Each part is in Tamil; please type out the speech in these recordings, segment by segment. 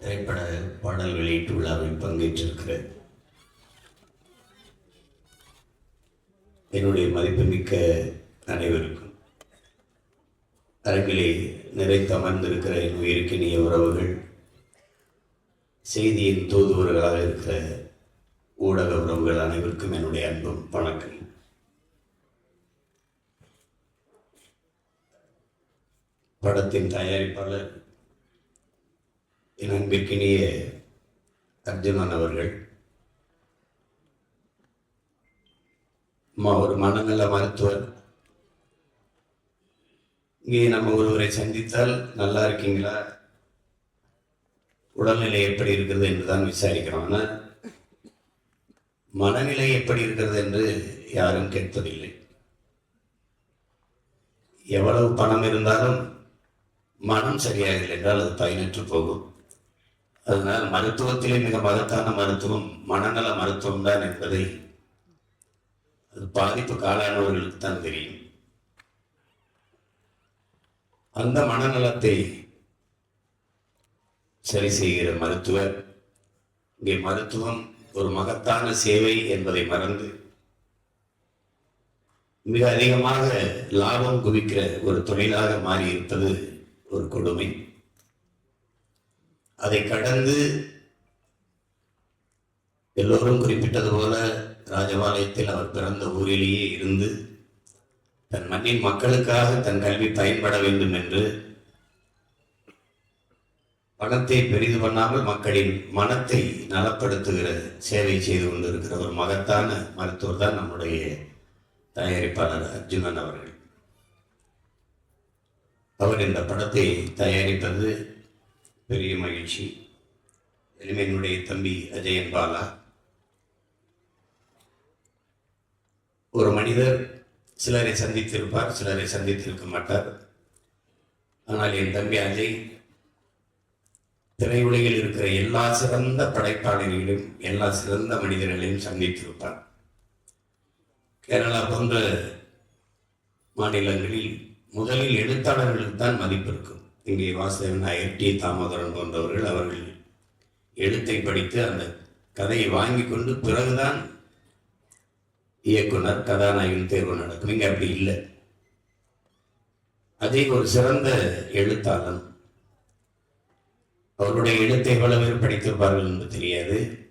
திரைப்பட பாடல் வெளியீட்டு விழாவில் பங்கேற்றிருக்கிறேன். என்னுடைய மதிப்புமிக்க அனைவருக்கும் அரங்கிலே நிறைத்து அமர்ந்திருக்கிற என் உயிருக்கினிய உறவுகள் செய்தியின் தூதுவர்களாக இருக்கிற ஊடக உறவுகள் அனைவருக்கும் என்னுடைய அன்பும் வணக்கம். படத்தின் தயாரிப்பாளர் என் அன்பிற்கினிய அர்ஜுனன் அவர்கள் ஒரு மனநல மருத்துவர். இங்கே நம்ம ஒருவரை சந்தித்தால் நல்லா இருக்கீங்களா? உடல்நிலை எப்படி இருக்கிறது என்று தான் விசாரிக்கிறோம். ஆனால் மனநிலை எப்படி இருக்கிறது என்று யாரும் கேட்பதில்லை. எவ்வளவு பணம் இருந்தாலும் மனம் சரியாகவில்லை என்றால் அது பயனற்று போகும். அதனால் மருத்துவத்திலே மிக மகத்தான மருத்துவம் மனநல மருத்துவம் தான் என்பதை அது பாதிப்பு காலானவர்களுக்கு தான் தெரியும். அந்த மனநலத்தை சரி செய்கிற மருத்துவர் இங்கே மருத்துவம் ஒரு மகத்தான சேவை என்பதை மறந்து மிக அதிகமாக லாபம் குவிக்கிற ஒரு தொழிலாக மாறியிருப்பது ஒரு கொடுமை. அதை கடந்து எல்லோரும் குறிப்பிட்டது போல ராஜபாளையத்தில் அவர் பிறந்த ஊரிலேயே இருந்து தன் மண்ணின் மக்களுக்காக தன் கல்வி பயன்பட வேண்டும் என்று பணத்தை பெரிது பண்ணாமல் மக்களின் மனத்தை நலப்படுத்துகிற சேவை செய்து கொண்டிருக்கிற ஒரு மகத்தான மருத்துவர் தான் நம்முடைய தயாரிப்பாளர் அர்ஜுனன் அவர்கள். அவர் இந்த படத்தை தயாரிப்பது பெரிய மகிழ்ச்சி. எனவே என்னுடைய தம்பி அஜயன் பாலா. ஒரு மனிதர் சிலரை சந்தித்திருப்பார் சிலரை சந்தித்திருக்க மாட்டார். ஆனால் என் தம்பி அஜய் திரையுலகில் இருக்கிற எல்லா சிறந்த படைப்பாளர்களையும் எல்லா சிறந்த மனிதர்களையும் சந்தித்திருப்பார். கேரளா போன்ற மாநிலங்களில் முதலில் எழுத்தாளர்களுக்கு தான் மதிப்பு இருக்கும். இங்கே வாசகன் நாயர் டி. தாமோதரன் போன்றவர்கள் அவர்கள் எழுத்தை படித்து அந்த கதையை வாங்கி கொண்டு பிறகுதான் இயக்குனர் கதாநாயகன் தேர்வு நடக்கும். இங்கே அப்படி இல்லை. அதே ஒரு சிறந்த எழுத்தாளன். அவருடைய எழுத்தை எவ்வளவு பேர் படித்திருப்பார்கள் என்று தெரியாது.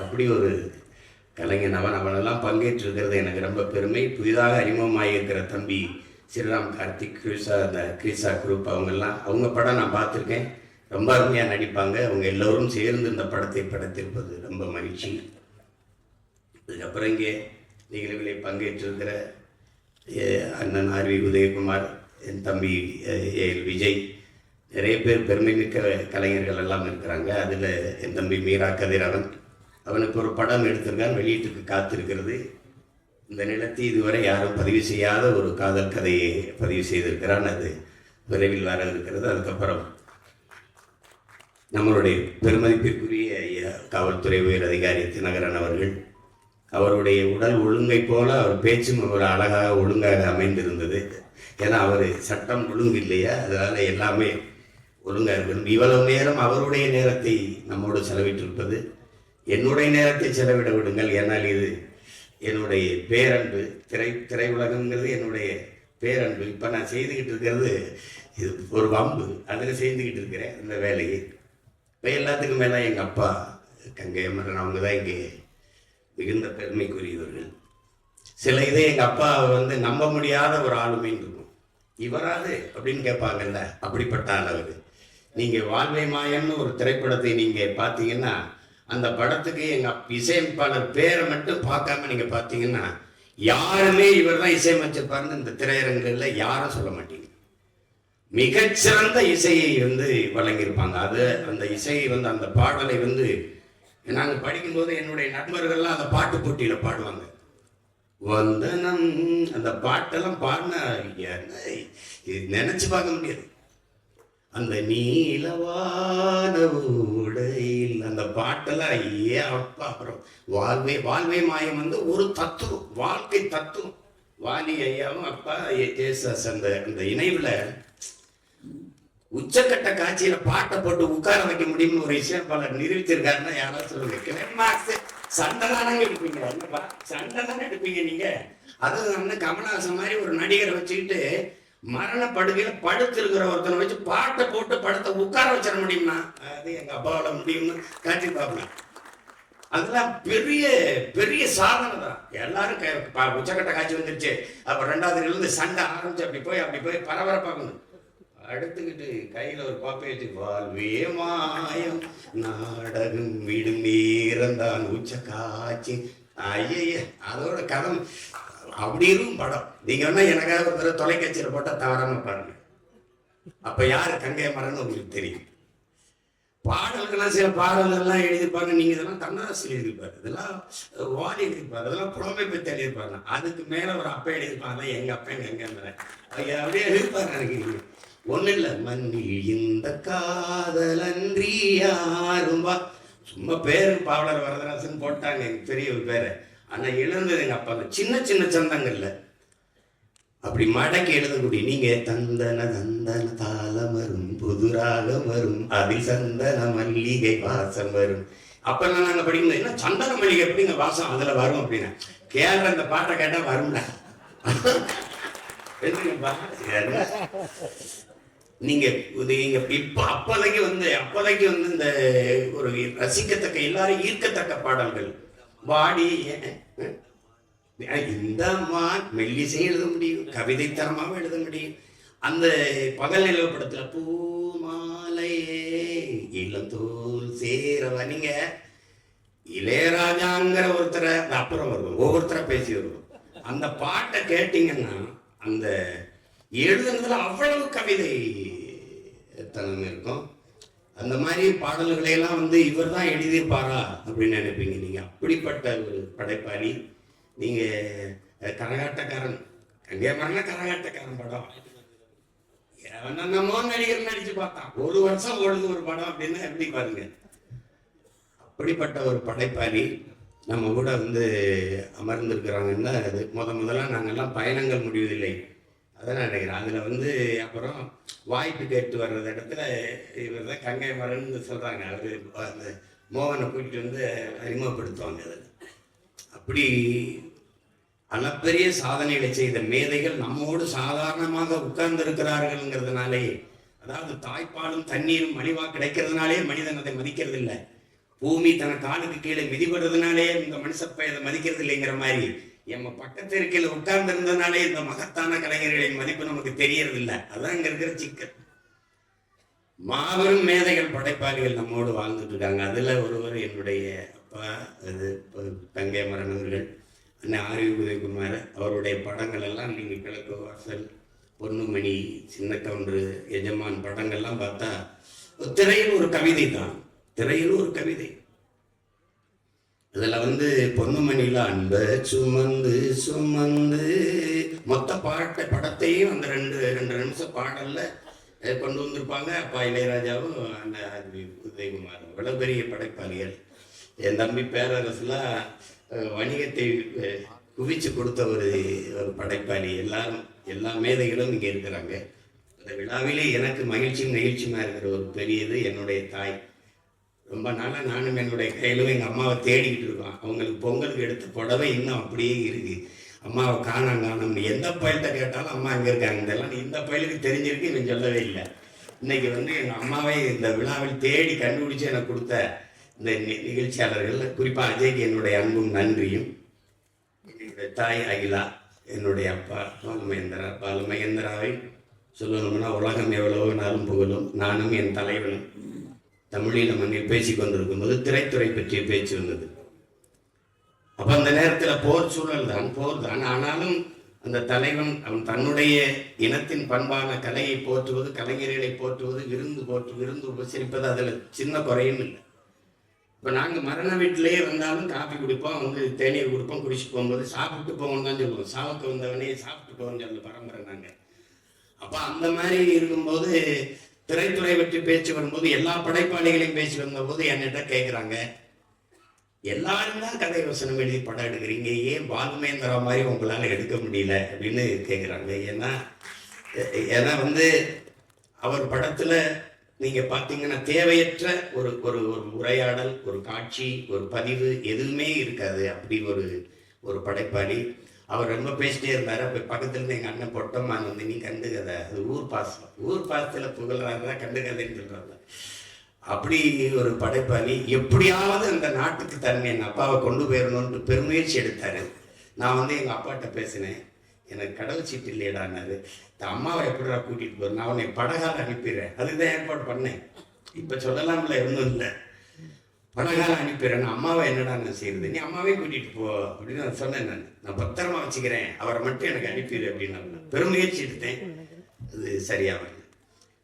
அப்படி ஒரு கலைஞன் அவன். அவனெல்லாம் பங்கேற்றிருக்கிறது எனக்கு ரொம்ப பெருமை. புதிதாக அறிமுகமாகியிருக்கிற தம்பி ஸ்ரீராம் கார்த்திக் கிரிசா அந்த கிரிசா குரூப் அவங்கெல்லாம். அவங்க படம் நான் பார்த்துருக்கேன். ரொம்ப அருமையாக நடிப்பாங்க. அவங்க எல்லோரும் சேர்ந்து இந்த படத்தை படைத்திருப்பது ரொம்ப மகிழ்ச்சி. அதுக்கப்புறம் இங்கே நிகழ்வுகளை பங்கேற்றிருக்கிற அண்ணன் ஆர்வி உதயகுமார் என் தம்பி ஏ எல் விஜய் நிறைய பேர் பெருமை மிக்க கலைஞர்கள் எல்லாம் இருக்கிறாங்க. அதில் என் தம்பி மீரா கதிரவன் அவனுக்கு ஒரு படம் எடுத்திருக்கான் வெளியீட்டுக்கு காத்திருக்கிறது. இந்த நிலத்தை இதுவரை யாரும் பதிவு செய்யாத ஒரு காதல் கதையை பதிவு செய்திருக்கிறான். அது விரைவில் வர இருக்கிறது. அதுக்கப்புறம் நம்மளுடைய பெருமதிப்பிற்குரிய ஐயா காவல்துறை உயர் அதிகாரி தினகரன் அவர்கள் அவருடைய உடல் ஒழுங்கை போல அவர் பேச்சும் ஒரு அழகாக ஒழுங்காக அமைந்திருந்தது. ஏன்னா அவர் சட்டம் ஒழுங்கு இல்லையா? அதனால் எல்லாமே ஒழுங்காக இருக்கணும். இவ்வளவு நேரம் அவருடைய நேரத்தை நம்மோடு செலவிட்டிருப்பது என்னுடைய நேரத்தை செலவிட விடுங்கள். ஏன்னால் இது என்னுடைய பேரன்பு. திரை திரையுலகங்கிறது என்னுடைய பேரன்பு. இப்போ நான் செய்துக்கிட்டு இருக்கிறது இது ஒரு வம்பு. அதில் செய்துக்கிட்டு இருக்கிறேன் இந்த வேலையை. இப்போ எல்லாத்துக்கும் மேலே எங்கள் அப்பா கங்கை அவங்க தான் இங்கே மிகுந்த பெருமைக்குரியவர்கள். சில இதை எங்கள் அப்பா வந்து நம்ப முடியாத ஒரு ஆளுமைன்னு இருக்கும். இவராது அப்படின்னு கேட்பாங்கல்ல? அப்படிப்பட்ட ஆள் அவர். நீங்கள் வாழ்வை மாயம்னு ஒரு திரைப்படத்தை நீங்கள் பார்த்தீங்கன்னா அந்த படத்துக்கு எங்கள் இசையமைப்பாளர் பேரை மட்டும் பார்க்காம நீங்கள் பார்த்தீங்கன்னா யாருமே இவர் தான் இசையமைச்சிருப்பாருன்னு இந்த திரையரங்குகளில் யாரும் சொல்ல மாட்டீங்க. மிகச்சிறந்த இசையை வந்து வழங்கியிருப்பாங்க. அது அந்த இசையை வந்து அந்த பாடலை வந்து நாங்கள் படிக்கும்போது என்னுடைய நண்பர்கள்லாம் அந்த பாட்டு போட்டியில் பாடுவாங்க. வந்தனம் அந்த பாட்டெல்லாம் பாடின என்ன இது நினைச்சு பார்க்க முடியாது. அந்த நீலவான உடையில் அந்த பாட்டெல்லாம் ஏ அப்பா அப்புறம் வாழ்வே வாழ்வே மாயம் வந்து ஒரு தத்துவம் வாழ்க்கை தத்துவம். வாலி ஐயாவும் அப்பா ஜேசஸ் அந்த அந்த இணைவில் உச்சக்கட்ட காட்சியில பாட்டை போட்டு உட்கார வைக்க முடியும்னு ஒரு இசையமைப்பாளர் நிரூபிச்சிருக்காருன்னா யாராவது சொல்லுங்க. கிளைமாக்ஸ் சண்டை தானங்க எடுப்பீங்க. என்னப்பா? சண்டை தானே எடுப்பீங்க நீங்க. அதுவும் கமலஹாசன் மாதிரி ஒரு நடிகரை வச்சுக்கிட்டு மரண படுகையில படுத்திருக்கிற ஒருத்தனை வச்சு பாட்டை போட்டு படத்தை உட்கார வச்சிட முடியும்னா? அது எங்க அப்பாவோட முடியும்னு காட்டி பார்ப்பேன் அதெல்லாம் பெரிய பெரிய சாதனை தான். எல்லாரும் உச்சக்கட்ட காட்சி வந்துருச்சு. அப்போ ரெண்டாவது இருந்து சண்டை ஆரம்பிச்சு அப்படி போய் அப்படி போய் பரபரப்பாகணும் அடுத்துக்கிட்டு கையில ஒரு பாப்பை வச்சு வாழ்வே மாயம் நாடகம் விடும் நேரந்தான் உச்ச காட்சி. ஐய அதோட கதம் அப்படி இருக்கும் படம். நீங்க வேணா எனக்காக ஒரு தடவை தொலைக்காட்சியில் போட்டால் தவறாம பாருங்க. அப்ப யாரு கங்கை மரன்னு உங்களுக்கு தெரியும். பாடல்கள்லாம் சில பாடல்கள்லாம் எழுதியிருப்பாங்க. நீங்க இதெல்லாம் கண்ணதாசன் எழுதியிருப்பாரு. இதெல்லாம் வாலி எழுதியிருப்பாரு. அதெல்லாம் புலமை பற்றி எழுதியிருப்பாங்க. அதுக்கு மேல ஒரு அப்பா எழுதியிருப்பாங்க. எங்க அப்பா எங்க எங்க அப்படியே எழுதிப்பாங்க எனக்கு ஒன்றும் இல்லை. மண்ணில் இந்த காதலன்றி யாரும் சும்மா பேரு பாவலர் வரதராசன் போட்டாங்க. எங்க பெரிய பேரை ஆனால் எழுந்தது எங்கள் அப்பா சின்ன சின்ன சந்தங்கள்ல. அப்படி மடக்கி எழுதக்கூடிய நீங்க தந்தன தந்தன தாளம் வரும் புதுராக வரும் அதில் சந்தன மல்லிகை வாசம் வரும். அப்பெல்லாம் நாங்கள் படிக்கும்போது என்ன சந்தன மல்லிகை எப்படிங்க வாசம் அதில் வரும் அப்படின்னா கேள்ற அந்த பாட்டை கேட்டால் வரும்ல நீங்க நீங்க இப்ப அப்போதைக்கு வந்து அப்போதைக்கு வந்து இந்த ஒரு ரசிக்கத்தக்க எல்லாரும் ஈர்க்கத்தக்க பாடல்கள். வாடி இந்த மெல்லிசை எழுத முடியும் கவிதை எழுத முடியும். அந்த பகல் நிலவு படத்துல பூமாலையே இளந்தோல் சேரவ நீங்க இளையராஜாங்கிற ஒருத்தரை அப்புறம் வருவோம் ஒவ்வொருத்தரை பேசி வருவோம். அந்த பாட்டை கேட்டீங்கன்னா அந்த எழுதுனதுல அவ்வளவு கவிதை தனம் இருக்கும். அந்த மாதிரி பாடல்களை எல்லாம் வந்து இவர் தான் எழுதியிருப்பாரா அப்படின்னு நினைப்பீங்க நீங்கள் அப்படிப்பட்ட ஒரு படைப்பாளி. நீங்கள் கரகாட்டக்காரன். கங்கை மரண கரகாட்டக்காரன் படம். என்னென்னமோ நடிகர் நடிச்சு பார்த்தான். ஒரு வருஷம் ஓடுது ஒரு படம் அப்படின்னா எப்படி பாருங்க. அப்படிப்பட்ட ஒரு படைப்பாளி நம்ம கூட வந்து அமர்ந்திருக்கிறாங்கன்னா அது. முத முதல்ல நாங்கள்லாம் பயணங்கள் முடிவதில்லை. அதான் நினைக்கிறேன். அதில் வந்து அப்புறம் வாய்ப்பு கேட்டு வர்றது இடத்துல இவர் தான் கங்கை மரன்னு சொல்கிறாங்க அவர் அந்த மோகனை கூட்டிட்டு வந்து அறிமுகப்படுத்துவாங்க அதில் அப்படி அளப்பெரிய சாதனைகளை செய்த மேதைகள் நம்மோடு சாதாரணமாக உட்கார்ந்திருக்கிறார்கள்ங்கிறதுனாலே அதாவது தாய்ப்பாலும் தண்ணீரும் மலிவாக கிடைக்கிறதுனாலே மனிதன் அதை மதிக்கிறது இல்லை பூமி தன காலுக்கு கீழே மிதிபடுறதுனாலே இந்த மனுஷப்பை இதை மதிக்கிறது இல்லைங்கிற மாதிரி எம்ம பக்கத்து இருக்கையில் உட்கார்ந்து இந்த மகத்தான கலைஞர்களின் மதிப்பு நமக்கு தெரியறதில்ல. அதான் இங்க இருக்கிற சிக்கல். மாபெரும் மேதைகள் படைப்பாளிகள் நம்மோடு வாழ்ந்துட்டு இருக்காங்க அதுல ஒருவர் என்னுடைய அப்பா அது தங்கை மரணவர்கள் அண்ணன் ஆரி உதயகுமார் அவருடைய படங்கள் எல்லாம் நீங்கள் கிழக்கு வாசல் பொன்னுமணி சின்ன கவுண்டரு எஜமான் படங்கள்லாம் பார்த்தா திரையில் ஒரு கவிதை தான். திரையில் ஒரு கவிதை. இதுல வந்து பொன்னுமணியில அன்ப சுமந்து சுமந்து. மொத்த பாட்டை படத்தையும் அந்த ரெண்டு ரெண்டு நிமிஷம் பாடல்ல கொண்டு வந்திருப்பாங்க. அப்பா இளையராஜாவும் அந்த உதயகுமார் இவ்வளவு பெரிய படைப்பாளிகள். என் தம்பி பேரரசுலாம் வணிகத்தை குவிச்சு கொடுத்த ஒரு ஒரு படைப்பாளி. எல்லாரும் எல்லா மேதைகளும் இங்கே இருக்கிறாங்க. அந்த விழாவிலே எனக்கு மகிழ்ச்சியும் நெகிழ்ச்சியுமா இருக்கிற ஒரு பெரியது என்னுடைய தாய். ரொம்ப நாளாக நானும் என்னுடைய கையிலும் எங்கள் அம்மாவை தேடிக்கிட்டு இருக்கோம். அவங்களுக்கு பொங்கலுக்கு எடுத்த புடவை இன்னும் அப்படியே இருக்குது அம்மாவை காணாம் காணும். எந்த பயல்கிட்ட கேட்டாலும் அம்மா இங்கே இருக்காங்க. இதெல்லாம் இந்த பயலுக்கு தெரிஞ்சிருக்கு இவன் சொல்லவே இல்லை. இன்னைக்கு வந்து எங்கள் அம்மாவை இந்த விழாவில் தேடி கண்டுபிடிச்சு எனக்கு கொடுத்த இந்த நிகழ்ச்சியாளர்கள் குறிப்பாக அஜய்க்கு என்னுடைய அன்பும் நன்றியும். என்னுடைய தாய் அகிலா என்னுடைய அப்பா பாலுமகேந்திரா பாலுமகேந்திராவை சொல்லணும்னா உலகம் எவ்வளவு நாளும் புகழும். நானும் என் தலைவனும். தமிழில் மண்ணில் வந்திருக்கும் போது திரைத்துறை பற்றிய பேச்சு வந்தது. அப்ப அந்த நேரத்தில் போர் சூழல் தான் போர் தான். ஆனாலும் அந்த தலைவன் அவன் தன்னுடைய இனத்தின் பண்பான கலையை போற்றுவது கலைஞர்களை போற்றுவது விருந்து போற்று விருந்து உபசரிப்பது அதில் சின்ன குறையும் இல்லை. இப்போ நாங்கள் மரண வீட்டிலேயே வந்தாலும் காஃபி குடிப்போம் வந்து தேநீர் குடிப்போம் குடிச்சிட்டு போகும்போது சாப்பிட்டு போவோம்னு தான் சொல்லுவோம். சாவுக்கு வந்தவனே சாப்பிட்டு போகணும்னு சொல்லி பரம்பரை நாங்கள் அப்போ அந்த மாதிரி இருக்கும்போது திரைத்துறை பற்றி பேச்சு வரும்போது எல்லா படைப்பாளிகளையும் பேசி வந்தபோது என்னிட்ட கேட்குறாங்க எல்லாரும் தான் கதை வசனம் எழுதி படம் எடுக்கிறீங்க. ஏன் பாலுமேந்திரா மாதிரி உங்களால் எடுக்க முடியல அப்படின்னு கேட்குறாங்க ஏன்னா ஏன்னா வந்து அவர் படத்தில் நீங்கள் பார்த்தீங்கன்னா தேவையற்ற ஒரு ஒரு ஒரு உரையாடல் ஒரு காட்சி ஒரு பதிவு எதுவுமே இருக்காது. அப்படி ஒரு ஒரு படைப்பாளி. அவர் ரொம்ப பேசிட்டே இருந்தார். அப்போ பக்கத்தில் இருந்து எங்கள் அண்ணன் பொட்டம்மா வந்து நீ கண்டுக்கதை அது ஊர் பாசம். ஊர் பாசத்தில் புகழ்றாருன்னா கண்டுக்கதைன்னு சொல்கிறாங்க அப்படி ஒரு படைப்பாளி எப்படியாவது அந்த நாட்டுக்கு தன்னை என் அப்பாவை கொண்டு போயிடணும்னு பெருமுயற்சி எடுத்தாரு. நான் வந்து எங்கள் அப்பாட்ட பேசினேன். எனக்கு கடவுள் சீட்டு இல்லையடானாரு இந்த அம்மாவை எப்படிடா கூட்டிகிட்டு போகிறேன் நான் உன்னை படகால் அனுப்பிடுறேன். தான் ஏற்பாடு பண்ணேன். இப்போ சொல்லலாம்ல ஒன்றும் இல்லை. படகால அனுப்பிடுறேன் நான் அம்மாவை என்னடா நான் செய்யறது நீ அம்மாவே கூட்டிகிட்டு போ. அப்படின்னு நான் சொன்னேன் நான். நான் பத்திரமா வச்சுக்கிறேன். அவரை மட்டும் எனக்கு அனுப்பிடு அப்படின்னு நான் பெருமுயற்சி எடுத்தேன். அது சரியாகல.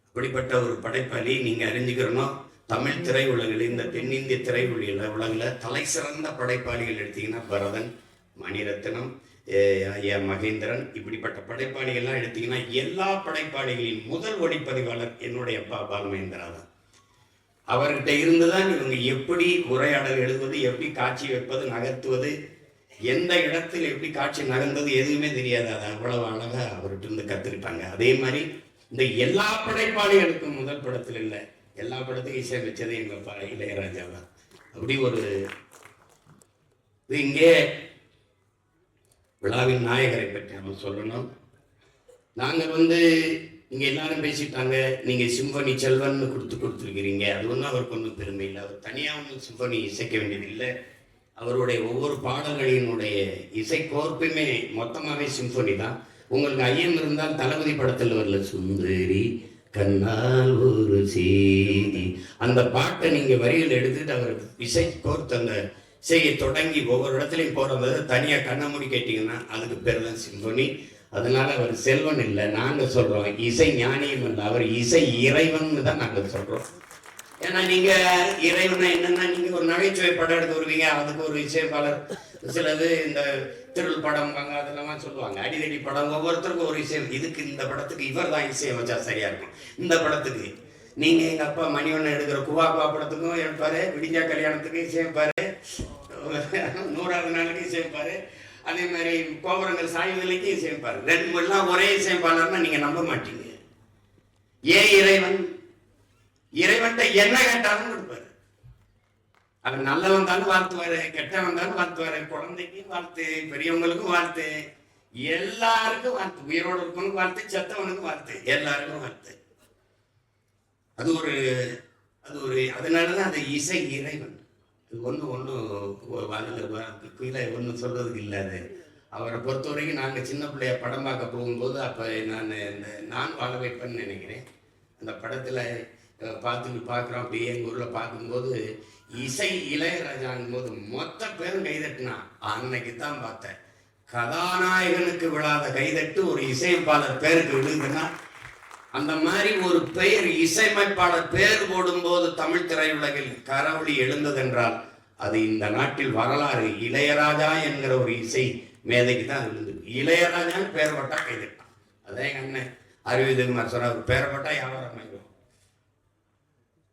அப்படிப்பட்ட ஒரு படைப்பாளி நீங்க அறிஞ்சுக்கிறணும் தமிழ் திரையுலகில் இந்த தென்னிந்திய திரையுலகில் உலகில் தலை சிறந்த படைப்பாளிகள் எடுத்தீங்கன்னா பரதன் மணிரத்னம் ஏ- ஐயா மகேந்திரன் இப்படிப்பட்ட படைப்பாளிகள்லாம் எடுத்தீங்கன்னா எல்லா படைப்பாளிகளின் முதல் ஒளிப்பதிவாளர் என்னுடைய அப்பா பாலுமகேந்திரா தான். அவர்கிட்ட இருந்து தான் இவங்க எப்படி உரையாடல் எழுதுவது எப்படி காட்சி வைப்பது நகர்த்துவது எந்த இடத்தில் எப்படி காட்சி நகர்ந்தது எதுவுமே தெரியாது. அது அவ்வளவு அழகாக அவர்கிட்ட இருந்து கத்திருப்பாங்க அதே மாதிரி இந்த எல்லா படைப்பாளிகளுக்கும் முதல் படத்தில் இல்லை. எல்லா படத்துக்கும் இசையமைச்சது எங்கள் பா இளையராஜா தான் அப்படி ஒரு இது இங்கே விழாவின் நாயகரை பற்றி நம்ம சொல்லணும். நாங்கள் வந்து இங்கே எல்லாரும் பேசிட்டாங்க. நீங்கள் சிம்பனி செல்வன் கொடுத்து கொடுத்துருக்கிறீங்க. அது ஒன்றும் அவருக்கு ஒன்றும் பெருமை இல்லை. அவர் தனியாக ஒன்றும் சிம்பனி இசைக்க வேண்டியதில்லை. அவருடைய ஒவ்வொரு பாடல்களினுடைய இசை கோர்ப்புமே மொத்தமாகவே சிம்பனி தான். உங்களுக்கு ஐயம் இருந்தால் தளபதி படத்தில் வரல. சுந்தரி கண்ணால் ஒரு செய்தி. அந்த பாட்டை நீங்கள் வரிகள் எடுத்துட்டு அவர் இசை கோர்த்து அந்த இசையை தொடங்கி ஒவ்வொரு இடத்துலையும் போகிறது தனியாக கண்ணை மூடி கேட்டிங்கன்னா அதுக்கு பேர் தான் சிம்பனி. அதனால அவர் செல்வன் இல்லை. நாங்கள் சொல்கிறோம் இசை ஞானியும் இல்லை. அவர் இசை இறைவன் தான் நாங்கள் சொல்கிறோம் ஏன்னா நீங்கள் இறைவனை என்னன்னா நீங்கள் ஒரு நகைச்சுவை படம் எடுத்து வருவீங்க. அதுக்கு ஒரு இசையமைப்பாளர் சிலது இந்த திருள் படம் அதெல்லாம் சொல்லுவாங்க. அடிதடி படம் ஒவ்வொருத்தருக்கும் ஒரு இசை இதுக்கு இந்த படத்துக்கு இவர் தான் இசையமைச்சா சரியாக இருக்கும். இந்த படத்துக்கு. நீங்கள் எங்கள் அப்பா மணிவண்ணன் எடுக்கிற குவா குவா படத்துக்கும் எடுப்பார் விடிஞ்சா கல்யாணத்துக்கும் இசையமைப்பாரு நூறாவது நாளுக்கு இசையமைப்பாரு அதே மாதிரி கோபுரங்கள் சாய்வுகளுக்கும் இசையமைப்பாரு ரெண்டு எல்லாம் ஒரே இசையமைப்பாளர்னா நீங்க நம்ப மாட்டீங்க. ஏன் இறைவன்? இறைவன்கிட்ட என்ன கேட்டாலும் கொடுப்பார். அவர் நல்ல வந்தாலும் வாழ்த்துவாரு கெட்ட வந்தாலும் வாழ்த்துவாரு குழந்தைக்கும் வாழ்த்து பெரியவங்களுக்கும் வாழ்த்து எல்லாருக்கும் வாழ்த்து உயிரோடு இருக்கவனுக்கு வாழ்த்து செத்தவனுக்கும் வாழ்த்து எல்லாருக்கும் வாழ்த்து. அது ஒரு அது ஒரு அதனாலதான் அது இசை இறைவன். ஒன்றும் ஒன்றும் அதில் கீழே ஒன்றும் சொல்கிறதுக்கு இல்லை அது. அவரை பொறுத்த வரைக்கும் நாங்கள் சின்ன பிள்ளைய படம் பார்க்க போகும்போது அப்போ நான் இந்த நான் வாழ வைப்பேன்னு நினைக்கிறேன். அந்த படத்தில் பார்த்துட்டு பார்க்குறோம். அப்படியே எங்கள் ஊரில் பார்க்கும்போது இசை இளையராஜாங்கும் போது மொத்த பேரும் கைதட்டினான் அன்னைக்கு தான் பார்த்தேன். கதாநாயகனுக்கு விழாத கைதட்டு ஒரு இசையமைப்பாளர் பேருக்கு விழுதுன்னா அந்த மாதிரி ஒரு பெயர் இசையமைப்பாளர் பேர் போடும்போது தமிழ் திரையுலகில் கரவழி எழுந்ததென்றால் அது இந்த நாட்டில் வரலாறு. இளையராஜா என்கிற ஒரு இசை மேதைக்கு தான் இருந்தது. இளையராஜான்னு பேர் பட்டா கைதட்டான் அதே எங்க அண்ணன் அறிவிதகுமார் சொன்னார் பேர் பட்டா வியாபாரம் ஆயிடும்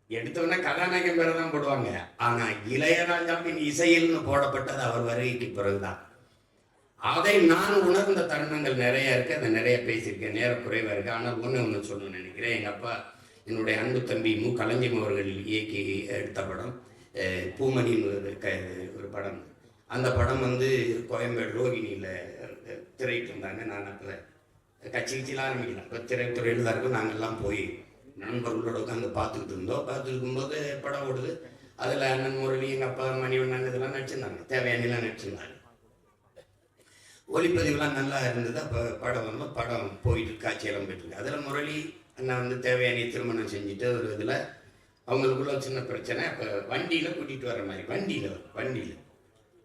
எடுத்தவொடனே கதாநாயகன் பேரை தான் போடுவாங்க. ஆனா இளையராஜாவின் இசையில்னு போடப்பட்டது அவர் வருகைக்கு பிறகுதான். அதை நான் உணர்ந்த தருணங்கள் நிறைய இருக்கு அதை நிறைய பேசியிருக்கேன். நேர குறைவாக இருக்குது ஆனால் ஒன்று ஒன்று சொல்லணும்னு நினைக்கிறேன். எங்கள் அப்பா என்னுடைய அன்பு தம்பி மு. கலைஞம் அவர்கள் இயக்கி எடுத்த படம். பூமணின்னு ஒரு க ஒரு படம். அந்த படம் வந்து கோயம்பேடு ரோகிணியில் திரையிட்டு இருந்தாங்க நான் அப்போ கட்சி கட்சியில் ஆரம்பிக்கல. இப்போ திரைத்துறையில் தான் இருக்கும் நாங்கள்லாம் போய் நண்பர்களோட உட்காந்து பார்த்துக்கிட்டு இருந்தோம். பார்த்துட்டு இருக்கும்போது படம் ஓடுது. அதில் அண்ணன் முரளி எங்கள் அப்பா மணிவண்ணன் இதெல்லாம் நடிச்சிருந்தாங்க. தேவையானலாம் நடிச்சிருந்தாங்க. ஒளிப்பதிவுலாம் நல்லா இருந்தது. அப்போ படம் வந்து படம் போயிட்டு காட்சியெல்லாம் போயிட்டு அதில் முரளி அண்ணா வந்து தேவையான திருமணம் செஞ்சுட்டு ஒரு இதில் அவங்களுக்குள்ள சின்ன பிரச்சனை. அப்போ வண்டியில் கூட்டிகிட்டு வர மாதிரி வண்டியில் வண்டியில்.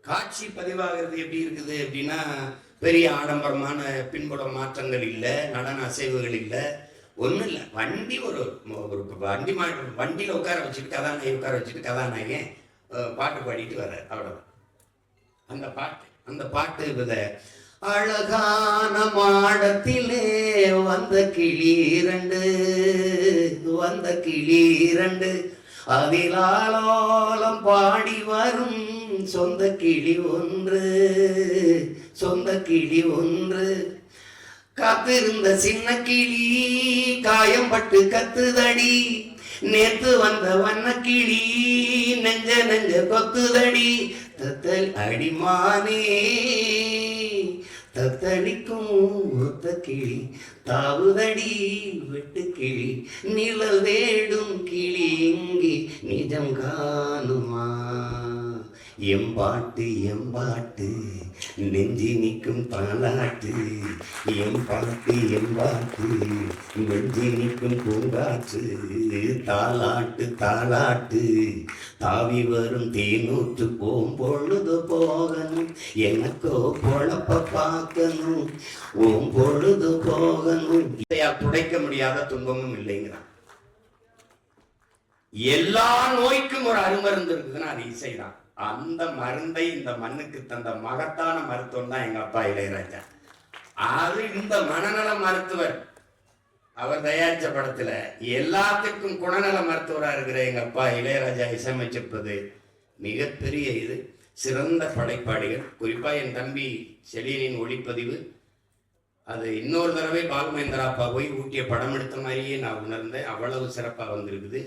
காட்சி பதிவாகிறது எப்படி இருக்குது அப்படின்னா பெரிய ஆடம்பரமான பின்புட மாற்றங்கள் இல்லை நடன அசைவுகள் இல்லை ஒன்றும் இல்லை. வண்டி ஒரு ஒரு வண்டி மா வண்டியில் உட்கார வச்சுட்டு கதாநாயகி உட்கார வச்சுட்டு கதாநாயகன் பாட்டு பாடிட்டு வர அவ்வளோதான் அந்த பாட்டு. அந்த பாட்டு வித அழகான மாடத்திலே வந்த கிளி இரண்டு வந்த கிளி இரண்டு அதிலாலோலம் பாடி வரும் சொந்த கிளி ஒன்று சொந்த கிளி ஒன்று. காத்திருந்த சின்ன கிளி காயம்பட்டு கத்துதடி நேத்து வந்த வண்ண கிளி நெஞ்ச நெஞ்ச கொத்துதடி தத்தல் அடிமானே. தத்தளிக்கும் மூத்த கிளி தாவுதடி வெட்டு கிளி நிழல் தேடும் கிளி இங்கே நிஜம் காணுமா? எம்பாட்டு எம்பாட்டு. நெஞ்சி நிற்கும் தாலாட்டு என் பாட்டு. நெஞ்சி நிற்கும் பூங்காற்று தாலாட்டு தாலாட்டு. தாவி வரும் தேனூற்று போம் பொழுது போகணும் எனக்கோ பொழப்ப பார்க்கணும். ஓம் பொழுது போகணும் துடைக்க முடியாத துன்பமும் இல்லைங்கிறான். எல்லா நோய்க்கும் ஒரு அருமருந்து இருக்குதுன்னா அது இசைதான். அந்த மருந்தை இந்த மண்ணுக்கு தந்த மகத்தான மருத்துவம் தான் எங்க அப்பா இளையராஜா. அது இந்த மனநல மருத்துவர். அவர் தயாரிச்ச படத்துல எல்லாத்துக்கும் குணநல மருத்துவரா இருக்கிற எங்க அப்பா இளையராஜா இசையமைச்சிருப்பது மிகப்பெரிய இது. சிறந்த படைப்பாளிகள். குறிப்பா என் தம்பி செலியனின் ஒளிப்பதிவு. அது இன்னொரு தடவை பாலுமேந்திரா அப்பா போய் ஊட்டிய படம் எடுத்த மாதிரியே நான் உணர்ந்தேன். அவ்வளவு சிறப்பாக வந்திருக்குது.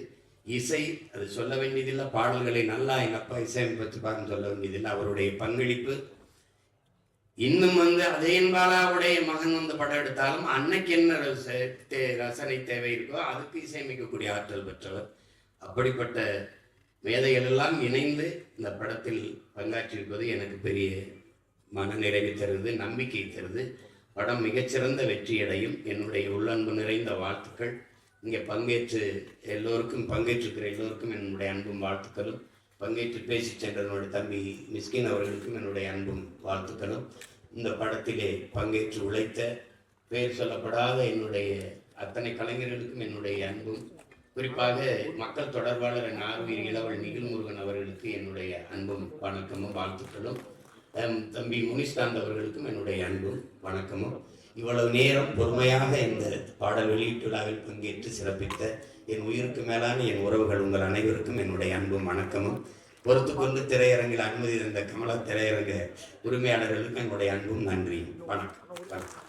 இசை அது சொல்ல வேண்டியதில்லை. பாடல்களை நல்லா எங்கள் அப்பா இசையமைச்சிருப்பாருன்னு சொல்ல வேண்டியதில்லை. அவருடைய பங்களிப்பு. இன்னும் வந்து அதேன் பாலாவுடைய மகன் வந்து படம் எடுத்தாலும் அன்னைக்கு என்ன ரச- தே- ரசனை தேவை இருக்கோ அதுக்கு இசையமைக்கக்கூடிய ஆற்றல் பெற்றவர். அப்படிப்பட்ட மேதைகள் எல்லாம் இணைந்து இந்த படத்தில் பங்காற்றியிருப்பது எனக்கு பெரிய மனநிறைவு தருது நம்பிக்கை தருது. படம் மிகச்சிறந்த வெற்றியடையும். என்னுடைய உள்ளன்பு நிறைந்த வாழ்த்துக்கள். இங்கே பங்கேற்று எல்லோருக்கும் பங்கேற்றிருக்கிற எல்லோருக்கும் என்னுடைய அன்பும் வாழ்த்துக்களும். பங்கேற்று பேசி சென்ற என்னுடைய தம்பி மிஸ்கின் அவர்களுக்கும் என்னுடைய அன்பும் வாழ்த்துக்களும். இந்த படத்திலே பங்கேற்று உழைத்த பெயர் சொல்லப்படாத என்னுடைய அத்தனை கலைஞர்களுக்கும் என்னுடைய அன்பும். குறிப்பாக மக்கள் தொடர்பாளர் ஆர்வீர் இளவல் நிகில்முருகன் அவர்களுக்கு என்னுடைய அன்பும் வணக்கமும் வாழ்த்துக்களும். தம்பி முனிஸ்காந்த் அவர்களுக்கும் என்னுடைய அன்பும் வணக்கமும். இவ்வளவு நேரம் பொறுமையாக இந்த பாடல் வெளியீட்டு விழாவில் பங்கேற்று சிறப்பித்த என் உயிருக்கு மேலான என் உறவுகள் உங்கள் அனைவருக்கும் என்னுடைய அன்பும் வணக்கமும். பொறுத்து கொண்டு திரையரங்கில் அனுமதி தந்த கமலா திரையரங்க உரிமையாளர்களுக்கும் என்னுடைய அன்பும் நன்றியும். வணக்கம்.